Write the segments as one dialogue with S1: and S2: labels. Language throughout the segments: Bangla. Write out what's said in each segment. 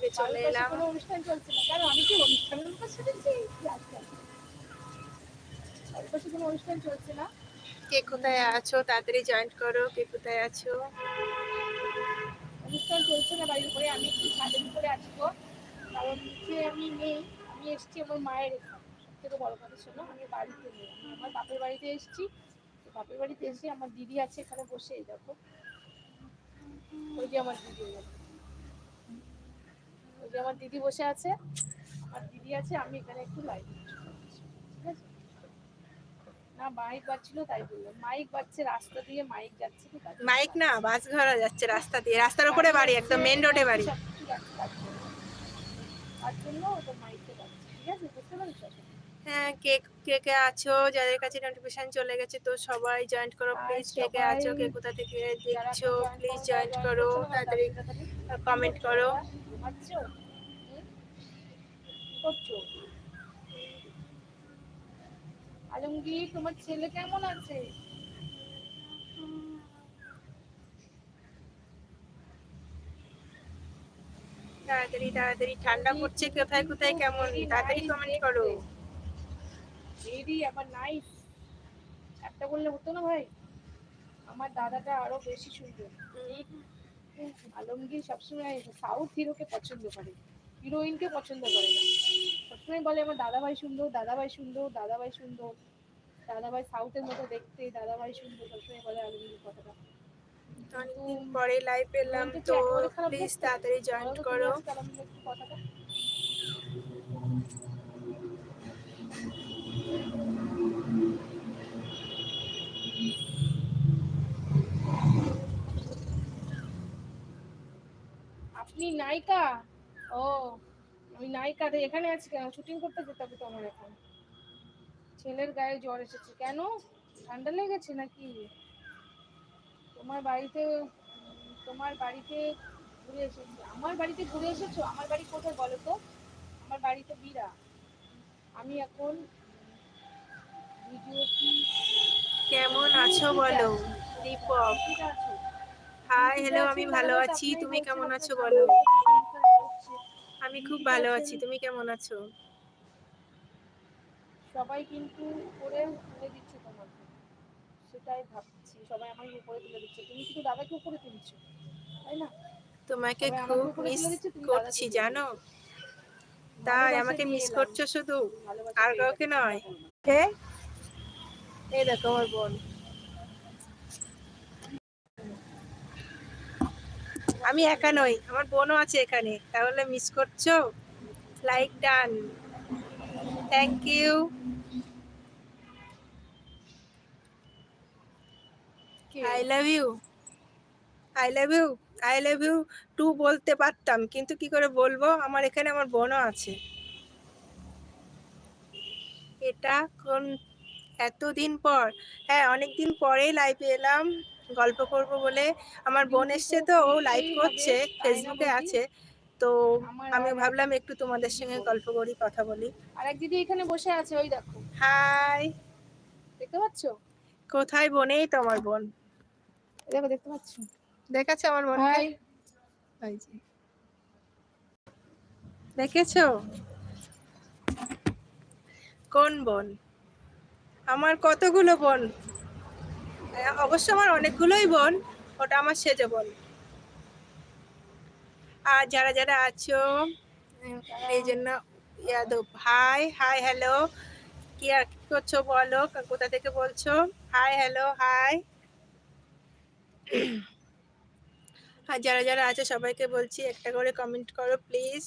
S1: লাইভে চলে এলাম।
S2: অনুষ্ঠান চলছে না। কেন আমি কি অনুষ্ঠানের কথা শুনেছি আজকাল? কোনো অনুষ্ঠান চলছে না?
S1: কে কোথায় আছো? তাড়াতাড়ি জয়েন্ট করো কে কোথায় আছো?
S2: অনুষ্ঠান চলছে না বাড়ির উপরে আমি একটু ছাদের উপরে তো কারণ নিচে আমি নেই আমি এসেছি আমার মায়ের সব থেকে বড় কথা শোনো আমি বাড়িতে নেই। আমি আমার বাপের বাড়িতে এসেছি। তো বাপের বাড়িতে এসে আমার দিদি আছে এখানে বসে দেখো। ওই যে আমার দিদি ওই যে আমার দিদি বসে আছে আমার দিদি আছে আমি এখানে একটু লাইভ ঠিক আছে? না মাইক বাজছিল তাই বললাম। মাইক বাজছে রাস্তা দিয়ে মাইক যাচ্ছে
S1: মাইক না বাস ঘোরা যাচ্ছে রাস্তা দিয়ে। রাস্তার উপরে বাড়ি একদম মেন রোডে বাড়ি।
S2: তার জন্য। তার মাইকে যাচ্ছে ঠিক আছে? বুঝতে পারছ?
S1: হ্যাঁ কে কে কে আছো? যাদের কাছে নোটিফিকেশন চলে গেছে তো সবাই জয়েন্ট করো প্লিজ কে কে আছো? কে কোথা থেকে দেখছ প্লিজ জয়েন্ট করো তাড়াতাড়ি কমেন্ট করো।
S2: করছ? আলমগীর তোমার ছেলে কেমন আছে?
S1: তাড়াতাড়ি তাড়াতাড়ি ঠান্ডা পড়ছে কোথায় কোথায় কেমন? তাড়াতাড়ি কমেন্ট করো।
S2: ভেরি আবার নাইস একটা বললে হতো না ভাই? আমার দাদাটা আরও বেশি সুন্দর। আলমগীর সবসময় সাউথ হিরোকে পছন্দ করে হিরোইনকে পছন্দ করে না। সবসময় বলে আমার দাদাভাই সুন্দর দাদাভাই সুন্দর দাদাভাই সুন্দর। দাদাভাই সাউথের মতো দেখতে দাদাভাই সুন্দর সবসময় বলে আলমগীর কথাটা।
S1: অনেকদিন পরে লাইভ পেলাম তো প্লিজ তাড়াতাড়ি
S2: জয়েন
S1: করো।
S2: কথাটা। আপনি নায়িকা? ও আমি নায়িকা। এখানে আছি কেন? শুটিং করতে যেতে হবে তোমার এখন। ছেলের গায়ে জ্বর এসেছে। কেন? ঠান্ডা লেগেছে নাকি? তোমার বাড়িতে তোমার বাড়িতে ঘুরে এসেছি। আমার বাড়িতে ঘুরে এসেছ? আমার বাড়ি কোথায় বলো তো? আমার বাড়িতে বিরা আমি এখন ভিডিওটি
S1: কেমন আছো বলো? দীপক।
S2: ঠিক আছে?
S1: হাই হ্যালো আমি ভালো আছি। তুমি কেমন আছো বলো? আমি খুব ভালো আছি। তুমি কেমন আছো?
S2: সবাই কিন্তু উপরে তুলে দিচ্ছে তোমাকে। সেটাই ভাবছি। সবাই আমাকে উপরে তুলে দিচ্ছে। তুমি কিন্তু দাদাকে উপরে তুলছো তাই না?
S1: তোমাকে খুব মিস করছি জানো? তাই আমাকে মিস করছ শুধু? আর কাউকে নয়। এই দেখো আমার বোন। আমি একা নই আমার বোনও আছে এখানে। তাহলে মিস করছ? Like done thank you I love you I love you I love you too বলতে পারতাম কিন্তু কি করে বলব? আমার এখানে আমার বোনও আছে। এটা কোন এতদিন পর। হ্যাঁ অনেক দিন পরেই লাইভে এলাম। গল্প করব বলে আমার বোন এসছে তো ও লাইভ করছে ফেসবুকে আছে। তো আমি ভাবলাম একটু তোমাদের সঙ্গে গল্প করি কথা বলি।
S2: আর এক দিদি এখানে বসে আছে ওই দেখো।
S1: হাই
S2: দেখতে পাচ্ছো?
S1: কোথায় বোনেই তো আমার বোন।
S2: দেখো দেখতে পাচ্ছো?
S1: দেখাচ্ছে আমার বোন
S2: হাই
S1: যে। দেখেছ? কোন বোন? আমার কতগুলো বোন? অবশ্য আমার অনেকগুলোই বোন, ওটা আমার সেজে বোন। আর যারা যারা আছো এই জন্য ইয়াদব, হাই হাই, হ্যালো। কি আর কি করছ বলো কোথা থেকে বলছো? High, hello, high. আর যারা যারা আছে, সবাইকে বলছি একটা করে কমেন্ট করো প্লিজ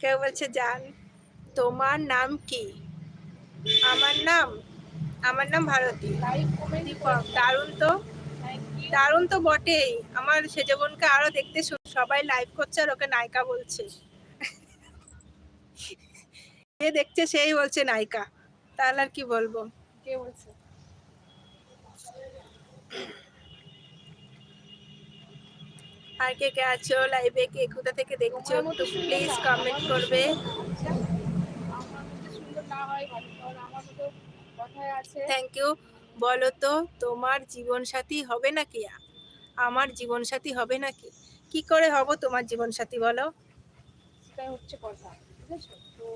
S1: কেউ বলছে, জান, তোমার নাম কি? আমার নাম আমার নাম ভারতী। দারুণ তো? দারুণ তো বটেই। আমার সেজে বোনকে আরও দেখতে সবাই লাইভ করছে আর ওকে নায়িকা বলছে। যে দেখছে সেই বলছে নায়িকা। তাহলে আর কি বলব?
S2: কে বলছে?
S1: আর কে কে আছো? লাইভে কে কোথা থেকে দেখছ? একটু প্লিজ কমেন্ট করবে।
S2: আমার সুন্দর না হয় ভালো আমার
S1: থ্যাংক ইউ বলো তো তোমার জীবন সাথী হবে নাকি আমার জীবন সাথী হবে নাকি? কি করে হব তোমার জীবন সাথী বলো?
S2: সেটাই হচ্ছে কথা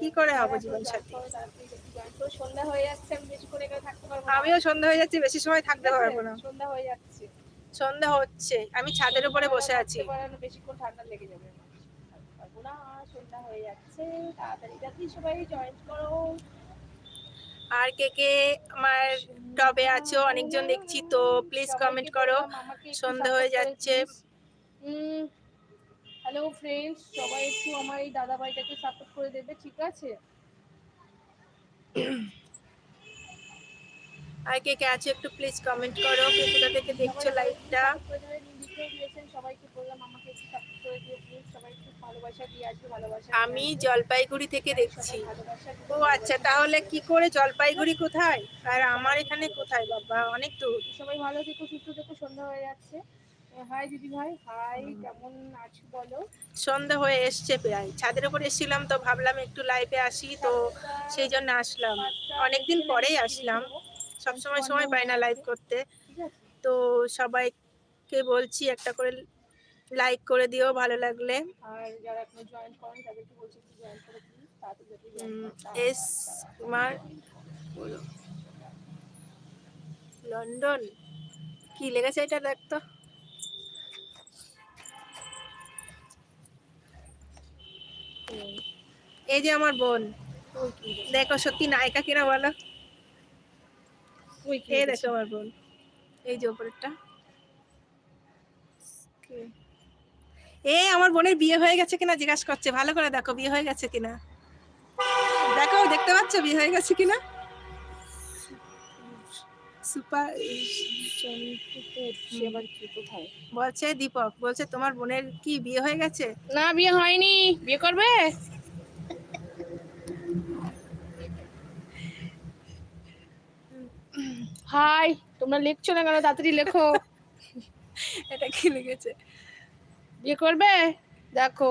S1: কি করে হব
S2: এখনও
S1: জীবন সাথী?
S2: করো, তাড়াতাড়ি যদি join করো। সন্ধ্যা হয়ে যাচ্ছে আমি বেশিক্ষণ এখানে থাকতে পারব
S1: আমিও সন্ধ্যা হয়ে যাচ্ছে বেশি সময় থাকতে পারব না।
S2: সন্ধ্যা হয়ে যাচ্ছে।
S1: সন্ধ্যা হচ্ছে আমি ছাদের উপরে বসে আছি।
S2: বেশিক্ষণ ঠান্ডা লেগে যাবে। না সন্ধ্যা হয়ে যাচ্ছে তাড়াতাড়ি সবাই জয়েন করো।
S1: আর কে কে আমার টবে আছো অনেকজন দেখছি তো প্লিজ কমেন্ট করো। সন্ধ্যা হয়ে যাচ্ছে।
S2: হ্যালো ফ্রেন্ডস সবাই একটু আমার এই দাদা ভাইটাকে সাপোর্ট করে দেবে ঠিক আছে?
S1: আর কে কে আছো একটু প্লিজ কমেন্ট করো। কে থেকে দেখছ লাইভটা
S2: সবাই
S1: আমি জলপাইগুড়ি থেকে দেখছি। ও আচ্ছা তাহলে। কি করে জলপাইগুড়ি কোথায়? আর আমার এখানে কোথায়? বাবা অনেক দূর।
S2: সবাই ভালো থেকো সুস্থ থেকো সন্ধ্যা হয়ে যাচ্ছে। হাই দিদি ভাই হাই কেমন আছো বলো?
S1: সন্ধ্যা হয়ে এসছে প্রায়। ছাদের উপর এসেছিলাম তো ভাবলাম একটু লাইভে আসি তো সেই জন্য আসলাম। অনেকদিন পরেই আসলাম। সবসময় সময় সময় পাই না লাইভ করতে।
S2: তো আছে
S1: তো সবাইকে বলছি একটা করে লাইক করে দিও ভালো লাগলে।
S2: আর যারা এখনও জয়েন করেন তাদেরকে বলছি একটু জয়েন করে প্লিজ তাড়াতাড়ি যাতে join
S1: উম,
S2: করতে
S1: এস কুমার বলো। লন্ডন? কি লেগেছে এটা দেখতো
S2: হুম,
S1: এই যে আমার বোন। দেখো সত্যি নায়িকা কিনা বলো।
S2: কি
S1: এই দেখো আমার বোন। এই যে উপরেরটা এ আমার বোনের বিয়ে হয়ে গেছে কিনা জিজ্ঞাসা করছে। ভালো করে দেখো বিয়ে হয়ে গেছে কিনা। দেখো দেখতে পাচ্ছ বিয়ে হয়ে গেছে কিনা? সুপার বলছে দীপক বলছে তোমার বোনের কি বিয়ে হয়ে গেছে?
S2: না বিয়ে হয়নি। বিয়ে করবে? হাই তোমরা লিখছো না কেন? তাড়াতাড়ি লেখো।
S1: এটা কি লেগেছে?
S2: বিয়ে করবে? দেখো।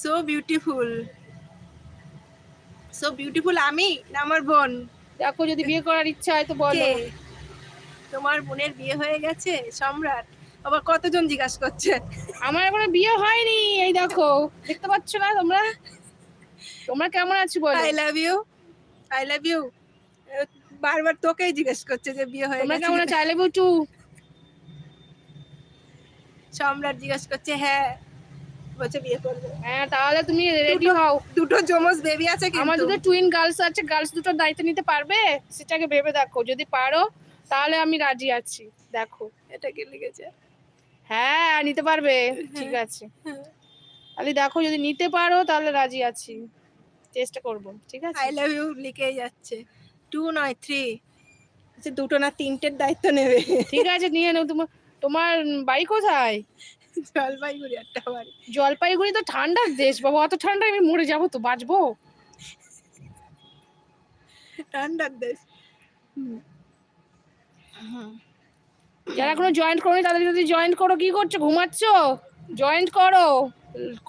S1: সো বিউটিফুল সো বিউটিফুল আমি না আমার বোন?
S2: দেখো যদি বিয়ে করার ইচ্ছা হয় তো বলো।
S1: তোমার বোনের বিয়ে হয়ে গেছে? সম্রাট? আবার কতজন জিজ্ঞাসা করছে?
S2: আমার এখনও বিয়ে হয়নি এই দেখো। দেখতে পাচ্ছ না তোমরা? তোমরা কেমন আছো বলো?
S1: I love you I love you বারবার তোকেই জিজ্ঞেস করছে যে বিয়ে হয়ে গেছে তোমরা
S2: কেমন আছো? আই লাভ ইউ টু
S1: সম্রাট জিজ্ঞেস করছে হ্যাঁ বলছে বিয়ে করবে।
S2: হ্যাঁ তাহলে তুমি রেডি হও।
S1: দুটো জমজ বেবি আছে
S2: আমার দুটো টুইন গার্লস আছে গার্লস দায়িত্ব নিতে পারবে? সেটাকে ভেবে দেখো। যদি পারো তাহলে আমি রাজি আছি। দেখো।
S1: এটা কি লিখেছে?
S2: হ্যাঁ নিতে পারবে। ঠিক আছে। তাহলে দেখো যদি নিতে পারো তাহলে রাজি আছি। চেষ্টা করব ঠিক আছে?
S1: আই লাভ ইউ লিখেই যাচ্ছে। টু নয় থ্রি আচ্ছা দুটো না তিনটের দায়িত্ব নেবে।
S2: ঠিক আছে নিয়ে নাও তোমার তোমার বাড়ি কোথায়?
S1: জলপাইগুড়ি একটা বাড়ি।
S2: জলপাইগুড়ি তো ঠান্ডার দেশ বাবা অত ঠান্ডায় আমি মরে যাব তো বাঁচবো?
S1: ঠান্ডার দেশ।
S2: যারা কোনো জয়েন্ট করোনি তাদের যদি জয়েন্ট করো কি করছ? ঘুমাচ্ছ? জয়েন্ট করো।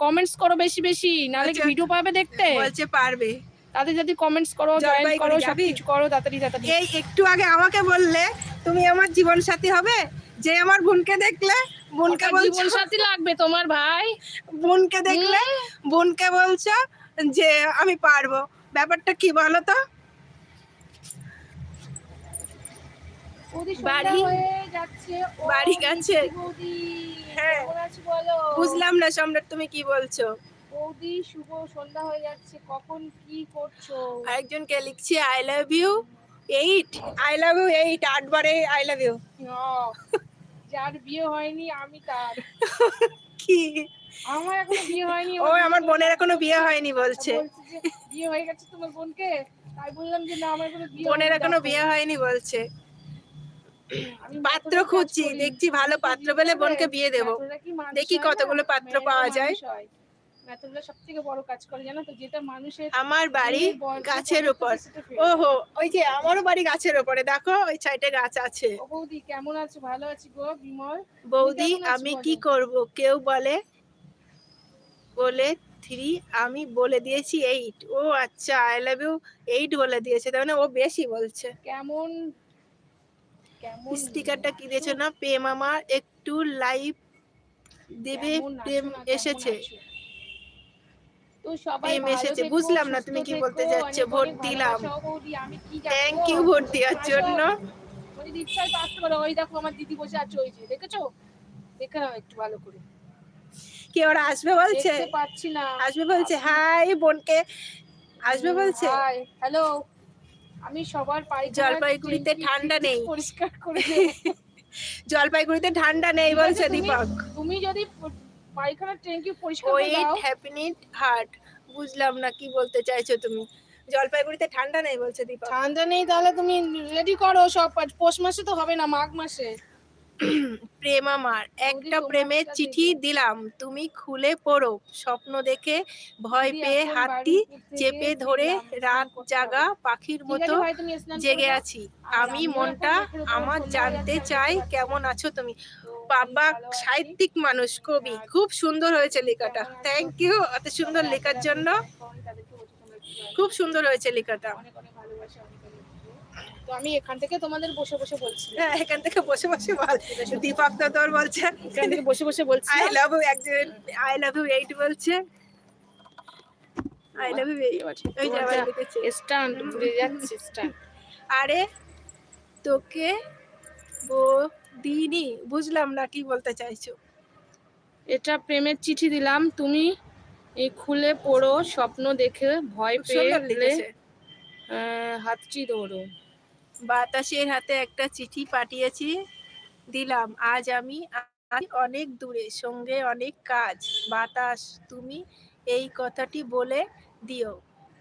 S2: কমেন্টস করো বেশি বেশি নাহলে কি
S1: আচ্ছা।
S2: ভিডিও পাবে দেখতে?
S1: বলছে পারবে।
S2: তাদের যদি কমেন্টস করো জয়েন্ট করো? সবকিছু করো তাড়াতাড়ি তাড়াতাড়ি।
S1: এই একটু আগে আমাকে বললে তুমি আমার জীবন সাথী হবে? যে আমার বোনকে দেখলে বোনকে বলছো
S2: সাথী লাগবে তোমার ভাই।
S1: বোনকে দেখলে বোনকে বলছো যে আমি পারব। ব্যাপারটা কি বলো তো? বাড়ি?
S2: হয়ে
S1: বাড়ি গেছে? হ্যাঁ।
S2: বলো?
S1: বুঝলাম না সম্রাট তুমি কি বলছো?
S2: বৌদি শুভ সন্ধ্যা হয়ে যাচ্ছে। কখন কি করছ?
S1: আরেকজনকে লিখছি I love you eight I love you eight আটবারে I love you
S2: যার বিয়ে হয়নি আমি তার।
S1: কি?
S2: আমার এখনও বিয়ে হয়নি
S1: ও আমার বোনের এখনও বিয়ে হয়নি বলছে।
S2: বিয়ে হয়ে গেছে তোমার বোনকে? তাই বললাম যে না আমার এখনও বিয়ে
S1: বোনের
S2: এখনও
S1: বিয়ে হয়নি বলছে।
S2: আমি
S1: পাত্র খুঁজছি দেখছি ভালো পাত্র পেলে বোনকে বিয়ে দেবো। দেখি কতগুলো পাত্র পাওয়া যায়।
S2: সব থেকে বড় কাজ করে জানো তো? যেটা মানুষের
S1: আমার বাড়ি গাছের উপর। ওহো ওই যে আমারও বাড়ি গাছের উপরে। দেখো ওই সাইডে গাছ আছে।
S2: বৌদি কেমন আছো? ভালো আছি গো বিমল।
S1: বৌদি আমি কি করব? কেউ বলে বলে থ্রি আমি বলে দিয়েছি এইট। ও আচ্ছা আই লাভ ইউ এইট বলে দিয়েছে। তার মানে ও বেশি বলছে।
S2: কেমন
S1: স্টিকারটা কি দিয়েছে না? প্রেম আমার একটু লাইভ দেবে প্রেম এসেছে?
S2: তো সবাই
S1: এসেছে। বুঝলাম না তুমি কি বলতে যাচ্ছো। ভোট দিলাম। থ্যাংক ইউ ভোট দেওয়ার জন্য
S2: ওই রিকশায় তো আসতে পারো, ওই দেখো আমার দিদি বসে আছে ওই যে, দেখেছ? দেখে নাও একটু ভালো করে।
S1: কি ওরা আসবে বলছে
S2: পাচ্ছি না।
S1: আসবে বলছে হাই বোনকে আসবে বলছে
S2: হাই, হ্যালো। আমি সবার
S1: জলপাইগুড়িতে ঠান্ডা নেই।
S2: পরিষ্কার করে
S1: জলপাইগুড়িতে ঠান্ডা নেই বলছে দীপক
S2: তুমি যদি পায়খানার ট্যাঙ্কি পরিষ্কার করে দাও।
S1: হ্যাপিনিট হার্ট বুঝলাম না কি বলতে চাইছো তুমি। জলপাইগুড়িতে ঠান্ডা নেই বলছে দীপা
S2: ঠান্ডা নেই তাহলে তুমি রেডি করো সব। পৌষ মাসে তো হবে না মাঘ মাসে।
S1: প্রেম আমার। একটা প্রেমের চিঠি দিলাম তুমি খুলে পড়ো স্বপ্ন দেখে ভয় পেয়ে হাতটি চেপে ধরে রাত জাগা পাখির মতো জেগে আছি। আমি মনটা আমার জানতে চাই কেমন আছো তুমি? বাবা। সাহিত্যিক মানুষ কবি। খুব সুন্দর হয়েছে লেখাটা। থ্যাংক ইউ এত সুন্দর লেখার জন্য। খুব সুন্দর হয়েছে লেখাটা
S2: অনেক অনেক ভালোবাসা অনেক অনেক ভালো। তো আমি এখান থেকে তোমাদের বসে বসে বলছি।
S1: হ্যাঁ এখান থেকে বসে বসে বল। দীপক তো তোর বলছে।
S2: এখান থেকে বসে বসে বলছি।
S1: আই লাভ ইউ একজন আই লাভ ইউ এইট বলছে। আই লাভ ইউ ওই যে
S2: স্ট্যান্ড ঘুরে যাচ্ছে স্ট্যান্ড
S1: আরে তোকে বো দিনি বুঝলাম না কি বলতে চাইছো।
S2: এটা প্রেমের চিঠি দিলাম তুমি খুলে পড়ো স্বপ্ন দেখে ভয় পেলে আহ, হাতটি দৌড়ো
S1: বাতাসের হাতে একটা চিঠি পাঠিয়েছি। দিলাম, আজ আমি অনেক দূরে, সঙ্গে অনেক কাজ। বাতাস, তুমি এই কথাটি বলে দিও।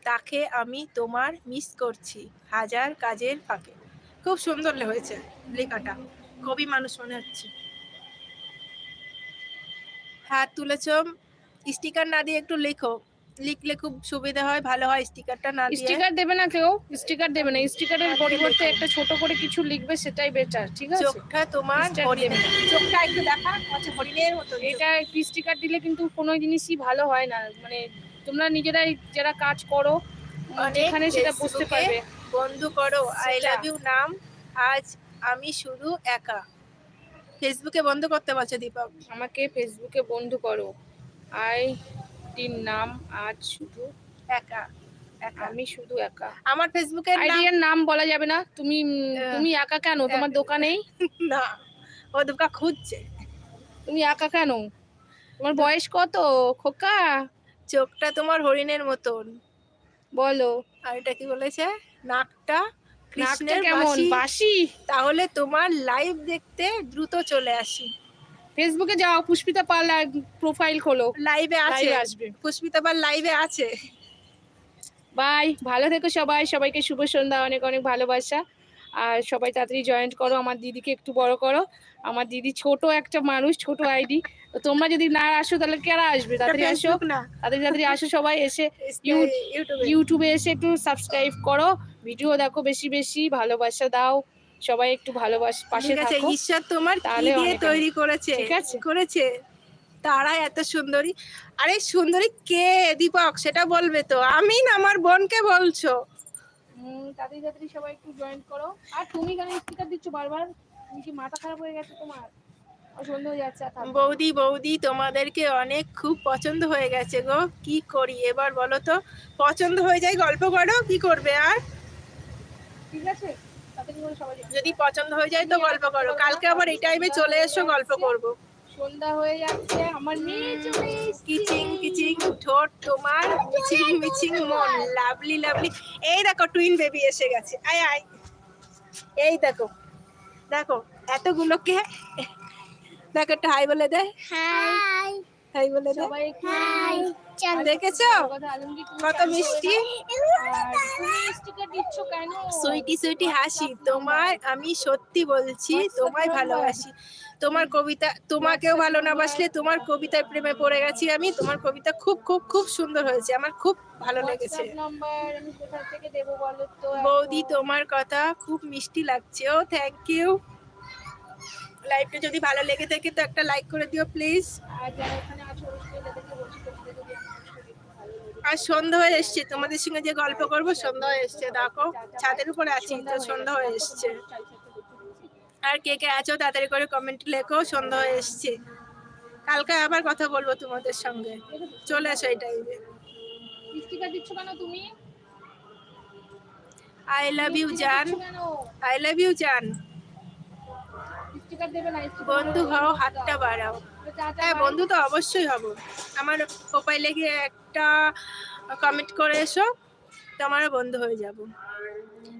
S1: তাকে আমি তোমার মিস করছি, হাজার কাজের ফাঁকে। খুব সুন্দর হয়েছে লেখাটা। কবি মানুষ মনে হচ্ছে। হাত তুলেছ, স্টিকার না দিয়ে একটু লেখো। লিখলে খুব সুবিধা হয় ভালো হয় স্টিকারটা না দিয়ে।
S2: স্টিকার দেবে না কেউ স্টিকার দেবে না স্টিকারের পরিবর্তে একটা ছোট করে কিছু লিখবে সেটাই বেটার ঠিক আছে?
S1: চোখটা তোমার। চোখটা একটু দেখা আচ্ছা হরিণের মতো
S2: এটা একটু স্টিকার দিলে কিন্তু কোনো জিনিসই ভালো হয় না মানে তোমরা নিজেরাই যারা কাজ করো এখানে সেটা বুঝতে পারবে।
S1: বন্ধু করো আই লাভ ইউ নাম আজ আমি শুধু একা। ফেসবুকে বন্ধ করতে বলছে দীপক?
S2: আমাকে ফেসবুকে বন্ধু করো। আই টির নাম আজ শুধু
S1: একা। একা।
S2: আমি শুধু একা।
S1: আমার ফেসবুকের নাম
S2: আইডিয়ার নাম বলা যাবে না। তুমি তুমি একা কেন? তোমার দোকানেই?
S1: না। ও দুকা খুঁজছে।
S2: তুমি একা কেন? তোমার বয়স কত? খোকা?
S1: চোখটা তোমার হরিণের মতন।
S2: বলো।
S1: আর এটা কি বলেছে? নাকটা
S2: নাকটা
S1: কৃষ্ণের
S2: কেমন? বাসি
S1: তাহলে তোমার লাইভ দেখতে দ্রুত চলে আসি।
S2: ফেসবুকে যাও পুষ্পিতা পার্লার প্রোফাইল খোলো।
S1: লাইভে আছে।
S2: আসবে।
S1: পুষ্পিতা আবার লাইভে আছে।
S2: বাই ভালো থেকো সবাই। সবাইকে শুভ সন্ধ্যা। অনেক অনেক ভালোবাসা। আর সবাই তাড়াতাড়ি জয়েন্ট করো। আমার দিদিকে একটু বড় করো। আমার দিদি ছোট একটা মানুষ ছোট আইডি। তো তোমরা যদি না আসো তাহলে কারা আসবে? তাড়াতাড়ি আসো। তাড়াতাড়ি তাড়াতাড়ি আসো সবাই এসে।
S1: ইউটিউবে
S2: এসে একটু সাবস্ক্রাইব করো। ভিডিও দেখো বেশি বেশি। ভালোবাসা দাও। সবাই একটু ভালোবাসা পাশে
S1: ঠিক আছে
S2: থাকো।
S1: ঈশ্বর তোমার
S2: তাহলে
S1: দিয়ে তৈরি করেছে?
S2: ঠিক আছে?
S1: করেছে? তারা এত সুন্দরী। আরে সুন্দরী কে? দীপক সেটা বলবে তো। আমি না আমার বোনকে বলছো।
S2: হুম, তাড়াতাড়ি তাড়াতাড়ি সবাই একটু জয়েন করো। আর তুমি কেন স্টিকার দিচ্ছ বারবার? তুমি কি মাথা খারাপ হয়ে গেছে তোমার?
S1: বৌদি বৌদি তোমাদেরকে অনেক খুব পছন্দ হয়ে গেছে গো। কি করি এবার বলো তো? পছন্দ হয়ে যায় গল্প করো কি করবে আর?
S2: ঠিক আছে।
S1: যদি পছন্দ হয়ে যায় তো গল্প করো। কালকে আবার এই টাইমে চলে এসো গল্প করব।
S2: সন্ধ্যা হয়ে যাচ্ছে আমার মেয়ে চলে
S1: কিচিং কিচিং ঠোঁট তোমার মিচিং মিচিং মন লাভলি লাভলি। এই দেখো টুইন বেবি এসে গেছে। আয় আয়। এই দেখো দেখো এতগুলোকে দেখো একটা হাই বলে দে।
S3: হাই
S1: হাই বলে দে।
S2: একটু
S1: দেখেছ? কত মিষ্টি। সুইটি সুইটি হাসি তোমায় আমি সত্যি বলছি তোমায় ভালোবাসি। তোমার কবিতা তোমাকেও ভালো না বাসলে তোমার কবিতার প্রেমে পড়ে গেছি আমি। তোমার কবিতা খুব খুব খুব সুন্দর হয়েছে আমার খুব ভালো লেগেছে।
S2: নাম্বার আমি কোথা থেকে দেবো বলো তো
S1: বৌদি তোমার কথা খুব মিষ্টি লাগছে ও থ্যাংক ইউ লাইভটা যদি ভালো লেগে থাকে তো একটা লাইক করে দিও প্লিজ
S2: আর যারা এখানে আছো অবশ্যই তাদেরকে বলছি তোমাদের যদি আমার শরীর একটু ভালো লাগে
S1: আর সন্ধ্যা হয়ে এসছে। তোমাদের সঙ্গে যে গল্প করব সন্ধ্যা হয়ে এসছে। দেখো ছাদের উপরে আছি তো সন্ধ্যা হয়ে এসছে। আর কে কে আছো তাড়াতাড়ি করে কমেন্ট লেখো সন্ধ্যা হয়ে এসছে। কালকে আবার কথা বলব তোমাদের সঙ্গে। চলে এসো এই টাইমে
S2: দিচ্ছ কেন তুমি?
S1: আই লাভ ইউ জান। আই লাভ ইউ জান
S2: স্টিকার দেবে না sticker
S1: বন্ধু
S2: দেবে না।
S1: হও হাতটা বাড়াও। হ্যাঁ বন্ধু তো অবশ্যই হব। আমার প্রোফাইলে গিয়ে একটা কমেন্ট করে এসো তোমারও বন্ধু হয়ে যাব।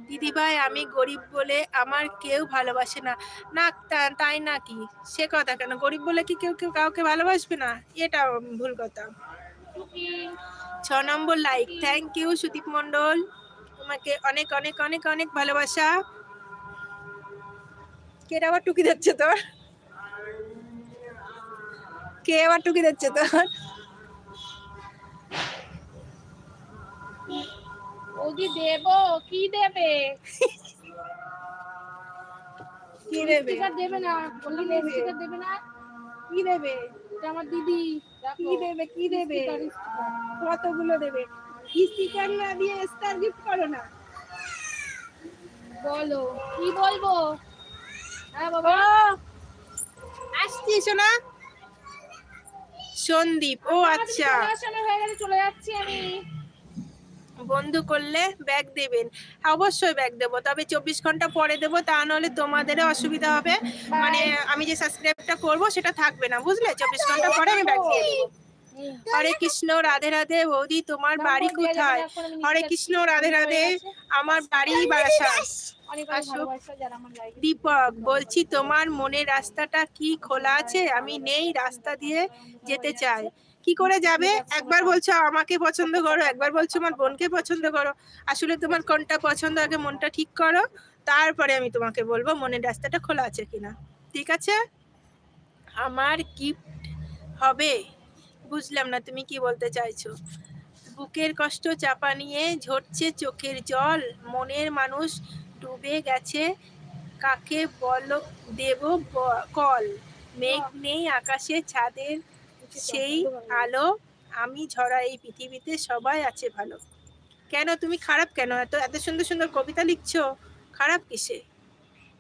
S1: দিদি ভাই আমি গরিব বলে আমার কেউ ভালোবাসে না। না তাই নাকি? সে কথা কেন? গরিব বলে কি কেউ কেউ কাউকে ভালোবাসবে না? এটা ভুল কথা। ছ নম্বর like thank you Sudip Mondal. তোমাকে অনেক অনেক অনেক অনেক ভালোবাসা। কে আবার টুকি দিচ্ছে তোর? কে আবার টুকি দিচ্ছে তোর?
S2: দেবো কি দেবে?
S1: কি দেবে?
S2: দেবে না
S1: দেবে?
S2: না।
S1: কি দেবে?
S2: এটা আমার দিদি
S1: কি দেবে কি দেবে। কতগুলো দেবে? স্টিকার না দিয়ে স্টার গিফট করো না।
S2: বলো কি বলব?
S1: আসছি শোনা সন্দীপ ও আচ্ছা।
S2: চলে হয়ে যাচ্ছি আমি।
S1: বন্ধু করলে ব্যাগ দেবেন। অবশ্যই ব্যাগ দেবো তবে চব্বিশ ঘণ্টা পরে দেবো তা নাহলে তোমাদেরও অসুবিধা হবে। মানে আমি যে সাবস্ক্রাইবটা করব সেটা থাকবে না বুঝলে? চব্বিশ ঘণ্টা পরে আমি ব্যাগ দিয়ে দেবো। হরে কৃষ্ণ রাধে রাধে বৌদি তোমার বাড়ি কোথায়? হরে কৃষ্ণ। রাধে রাধে আমার বাড়ি
S2: লাইভে
S1: দীপক বলছি তোমার মনের রাস্তাটা কি খোলা আছে? আমি নেই রাস্তা দিয়ে যেতে চাই। কি করে যাবে? একবার বলছো আমাকে পছন্দ করো একবার বলছো আমার বোনকে পছন্দ করো। আসলে তোমার কোনটা পছন্দ আগে মনটা ঠিক করো। তারপরে আমি তোমাকে বলব মনের রাস্তাটা খোলা আছে কিনা। ঠিক আছে? আমার গিফট হবে বুঝলাম না, তুমি কি বলতে চাইছো? বুকের কষ্ট চাপা নিয়ে ঝরছে চোখের জল। মনের মানুষ ডুবে গেছে। কাকে বল, দেব কল। মেঘ নেই আকাশে, ছাদের সেই আলো। আমি ঝরা এই পৃথিবীতে, সবাই আছে ভালো। কেন, তুমি খারাপ কেন? এত এত সুন্দর সুন্দর কবিতা লিখছো। খারাপ কিসে?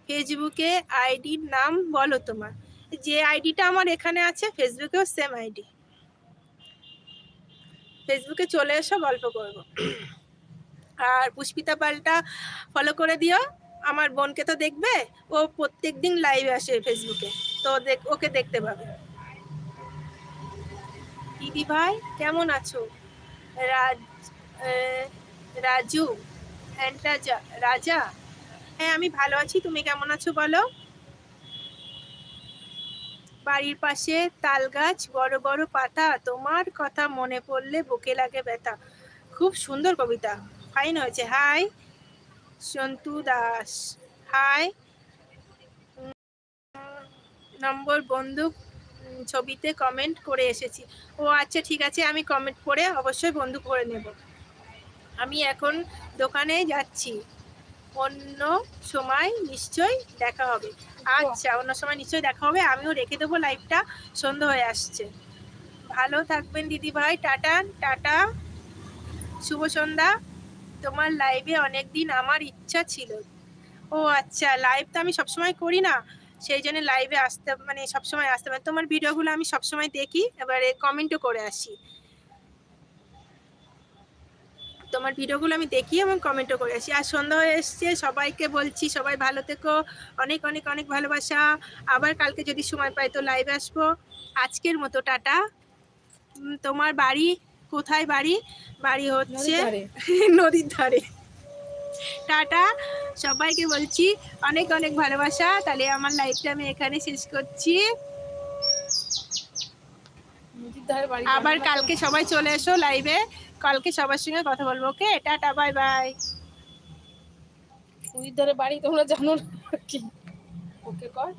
S1: ফেসবুকে আইডির নাম বলো তোমার। যে আইডিটা আমার এখানে আছে, ফেসবুকেও সেম আইডি। ফেসবুকে চলে এসো গল্প করব। আর পুষ্পিতা পালটা ফলো করে দিও। আমার বোনকে তো দেখবে, ও প্রত্যেক দিন লাইভে আসে ফেসবুকে, তো দেখ, ওকে দেখতে পাবে। দিদি ভাই, কেমন আছো? রাজ রাজু রাজা রাজা? হ্যাঁ আমি ভালো আছি, তুমি কেমন আছো বলো? বাড়ির পাশে তাল গাছ বড় বড় পাতা, তোমার কথা মনে পড়লে বুকে লাগে ব্যথা। খুব সুন্দর কবিতা। ফাইন হয়েছে। হাই সন্তু দাস। হাই নম্বর বন্দুক ছবিতে কমেন্ট করে এসেছি। ও আচ্ছা ঠিক আছে, আমি কমেন্ট করে অবশ্যই বন্ধু করে নেব। আমি এখন দোকানে যাচ্ছি। অন্য সময় নিশ্চয়ই দেখা হবে। আচ্ছা অন্য সময় নিশ্চয়ই দেখা হবে। আমিও রেখে দেবো লাইভটা সন্ধ্যা হয়ে আসছে। ভালো থাকবেন দিদি ভাই। Tata tata. শুভ সন্ধ্যা। তোমার লাইভে অনেক দিন আমার ইচ্ছা ছিল। ও আচ্ছা লাইভ তো আমি সবসময় করি না। সেই জন্য লাইভে আসতে মানে সবসময় আসতে পারি তোমার ভিডিওগুলো আমি সবসময় দেখি। এবারে কমেন্টও করে আসি। তোমার ভিডিওগুলো আমি দেখি এবং কমেন্টও করে আসি। আর সন্ধ্যা হয়ে এসছে সবাইকে বলছি সবাই ভালো থেকো। অনেক অনেক অনেক ভালোবাসা। আবার কালকে যদি সময় পাই তো লাইভে আসব। আজকের মতো টাটা। তোমার বাড়ি কোথায় বাড়ি? বাড়ি হচ্ছে নদীর ধারে। টাটা। সবাইকে বলছি অনেক অনেক ভালোবাসা। তাহলে আমার লাইফটা আমি এখানে শেষ করছি। আবার কালকে সবাই চলে এসো লাইভে কালকে সবার সঙ্গে কথা বলব, ওকে? Tata, bye bye.
S2: উইদারে বাড়ি তোমরা জানো কি। ওকে, কর।